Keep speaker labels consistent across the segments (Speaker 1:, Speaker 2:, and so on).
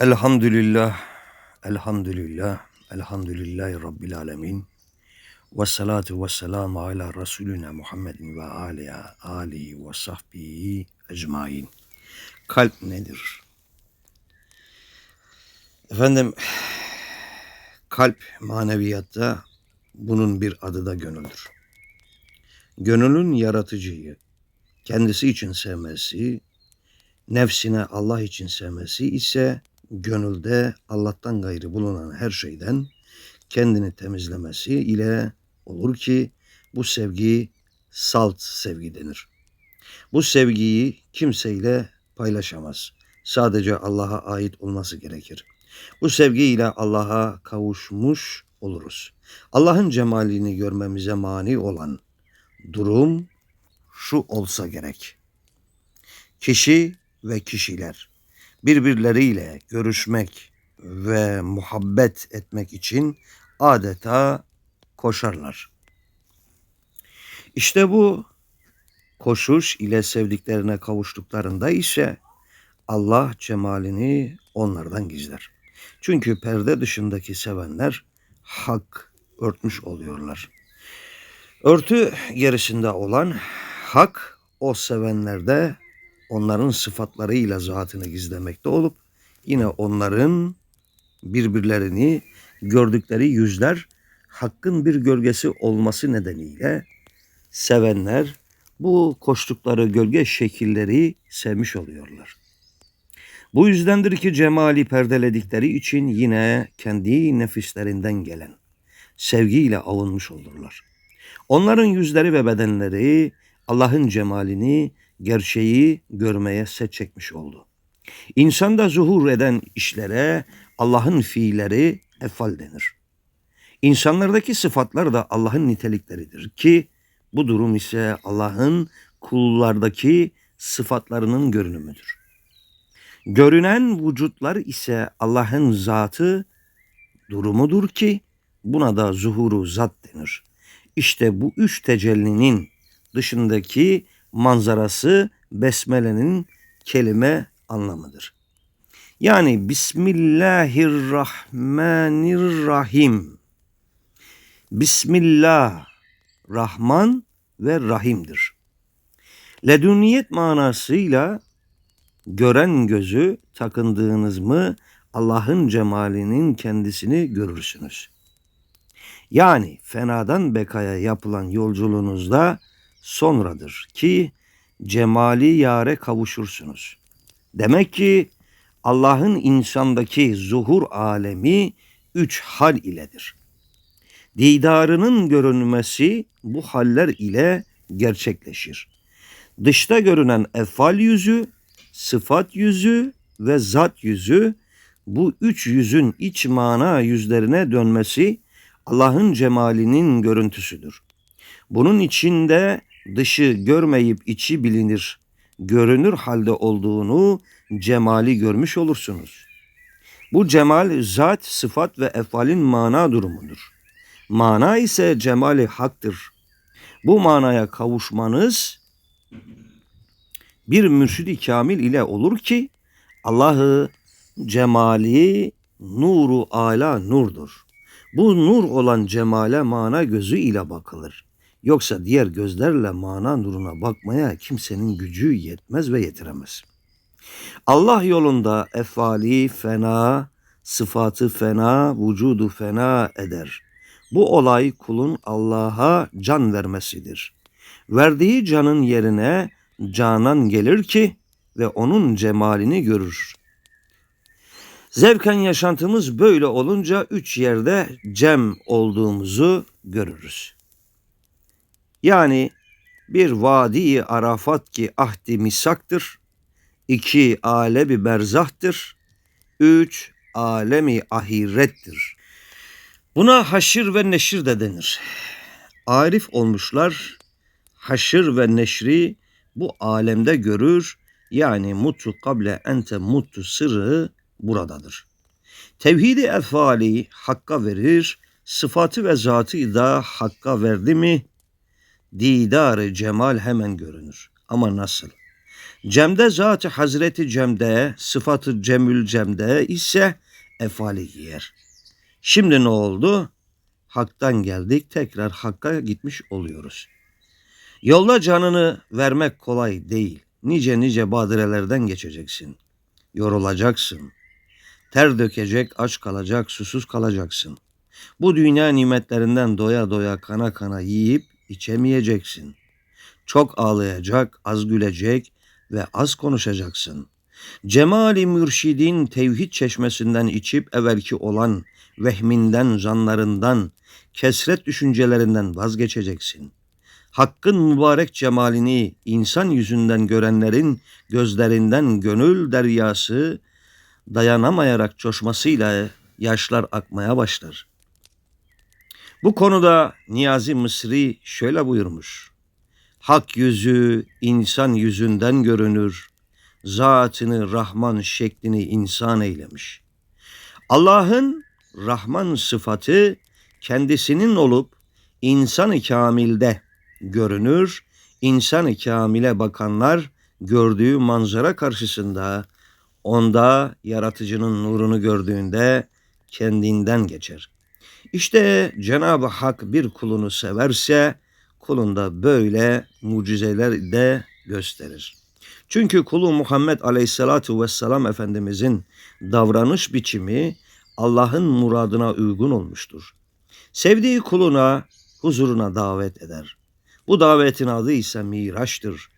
Speaker 1: Elhamdülillah, elhamdülillah, elhamdülillahi Rabbil alemin. Ve salatu ve selamu ala Resulüne Muhammedin ve aliya, alihi ve sahbihi ecmain. Kalp nedir? Efendim, kalp maneviyatta bunun bir adı da gönüldür. Gönülün yaratıcıyı, kendisi için sevmesi, nefsine Allah için sevmesi ise gönülde Allah'tan gayrı bulunan her şeyden kendini temizlemesi ile olur ki bu sevgi salt sevgi denir. Bu sevgiyi kimseyle paylaşamaz. Sadece Allah'a ait olması gerekir. Bu sevgiyle Allah'a kavuşmuş oluruz. Allah'ın cemalini görmemize mani olan durum şu olsa gerek. Kişi ve kişiler birbirleriyle görüşmek ve muhabbet etmek için adeta koşarlar. İşte bu koşuş ile sevdiklerine kavuştuklarında ise Allah cemalini onlardan gizler. Çünkü perde dışındaki sevenler hak örtmüş oluyorlar. Örtü gerisinde olan hak o sevenlerde onların sıfatlarıyla zatını gizlemekte olup yine onların birbirlerini gördükleri yüzler hakkın bir gölgesi olması nedeniyle sevenler bu koştukları gölge şekilleri sevmiş oluyorlar. Bu yüzdendir ki cemali perdeledikleri için yine kendi nefislerinden gelen sevgiyle avunmuş olurlar. Onların yüzleri ve bedenleri Allah'ın cemalini, gerçeği görmeye set çekmiş oldu. İnsanda zuhur eden işlere Allah'ın fiilleri efal denir. İnsanlardaki sıfatlar da Allah'ın nitelikleridir ki bu durum ise Allah'ın kullardaki sıfatlarının görünümüdür. Görünen vücutlar ise Allah'ın zatı durumudur ki buna da zuhuru zat denir. İşte bu üç tecellinin dışındaki manzarası besmelenin kelime anlamıdır. Yani Bismillahirrahmanirrahim. Bismillah, Rahman ve Rahim'dir. Leduniyet manasıyla gören gözü takındığınız mı Allah'ın cemalinin kendisini görürsünüz. Yani fenadan bekaya yapılan yolculuğunuzda sonradır ki cemali yare kavuşursunuz. Demek ki Allah'ın insandaki zuhur alemi üç hal iledir. Didarının görünmesi bu haller ile gerçekleşir. Dışta görünen efal yüzü, sıfat yüzü ve zat yüzü bu üç yüzün iç mana yüzlerine dönmesi Allah'ın cemalinin görüntüsüdür. Bunun içinde dışı görmeyip içi bilinir, görünür halde olduğunu cemali görmüş olursunuz. Bu cemal zat, sıfat ve efalin mana durumudur. Mana ise cemali haktır. Bu manaya kavuşmanız bir mürşidi kamil ile olur ki Allah'ı cemali nuru ala nurdur. Bu nur olan cemale mana gözü ile bakılır. Yoksa diğer gözlerle mana nuruna bakmaya kimsenin gücü yetmez ve yetiremez. Allah yolunda efali fena, sıfatı fena, vücudu fena eder. Bu olay kulun Allah'a can vermesidir. Verdiği canın yerine canan gelir ki ve onun cemalini görür. Zevken yaşantımız böyle olunca üç yerde cem olduğumuzu görürüz. Yani bir vadi Arafat ki ahdi misaktır. iki alebi berzahtır. Üç alemi ahirettir. Buna haşir ve neşir de denir. Arif olmuşlar haşir ve neşri bu alemde görür. Yani mutu kable ente mutu sırrı buradadır. Tevhidi efali hakka verir, sıfatı ve zatı da hakka verdi mi didarı cemal hemen görünür. Ama nasıl? Cemde zatı Hazreti Cem'de, sıfatı Cemül Cem'de ise efali giyer. Şimdi ne oldu? Hak'tan geldik, tekrar Hakk'a gitmiş oluyoruz. Yolda canını vermek kolay değil. Nice nice badirelerden geçeceksin. Yorulacaksın. Ter dökecek, aç kalacak, susuz kalacaksın. Bu dünya nimetlerinden doya doya kana kana yiyip içemeyeceksin. Çok ağlayacak, az gülecek ve az konuşacaksın. Cemali mürşidin tevhid çeşmesinden içip evvelki olan vehminden, zanlarından, kesret düşüncelerinden vazgeçeceksin. Hakkın mübarek cemalini insan yüzünden görenlerin gözlerinden gönül deryası dayanamayarak coşmasıyla yaşlar akmaya başlar. Bu konuda Niyazi Mısri şöyle buyurmuş. Hak yüzü insan yüzünden görünür. Zatını Rahman şeklini insan eylemiş. Allah'ın Rahman sıfatı kendisinin olup insan-ı kamilde görünür. İnsan-ı kamile bakanlar gördüğü manzara karşısında onda yaratıcının nurunu gördüğünde kendinden geçer. İşte Cenab-ı Hak bir kulunu severse kulunda böyle mucizeler de gösterir. Çünkü kulu Muhammed Aleyhisselatu Vesselam Efendimizin davranış biçimi Allah'ın muradına uygun olmuştur. Sevdiği kuluna huzuruna davet eder. Bu davetin adı ise Miraç'tır.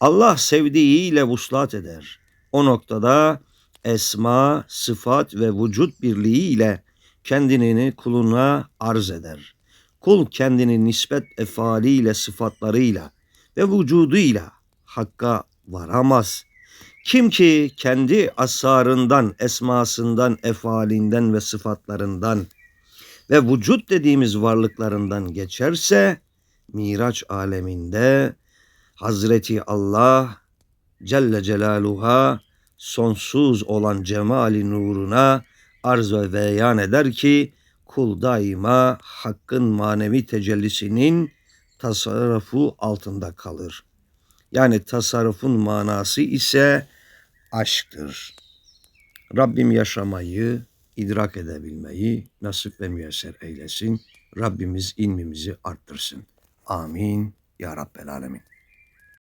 Speaker 1: Allah sevdiğiyle vuslat eder. O noktada esma, sıfat ve vücut birliğiyle kendini kuluna arz eder. Kul kendini nispet efaliyle, sıfatlarıyla ve vücuduyla hakka varamaz. Kim ki kendi asarından, esmasından, efalinden ve sıfatlarından ve vücut dediğimiz varlıklarından geçerse Miraç aleminde Hazreti Allah Celle Celaluhu'ya sonsuz olan cemali nuruna arz ve beyan eder ki kul daima hakkın manevi tecellisinin tasarrufu altında kalır. Yani tasarrufun manası ise aşktır. Rabbim yaşamayı, idrak edebilmeyi nasip ve müyesser eylesin. Rabbimiz ilmimizi arttırsın. Amin. Ya Rabbel Alemin.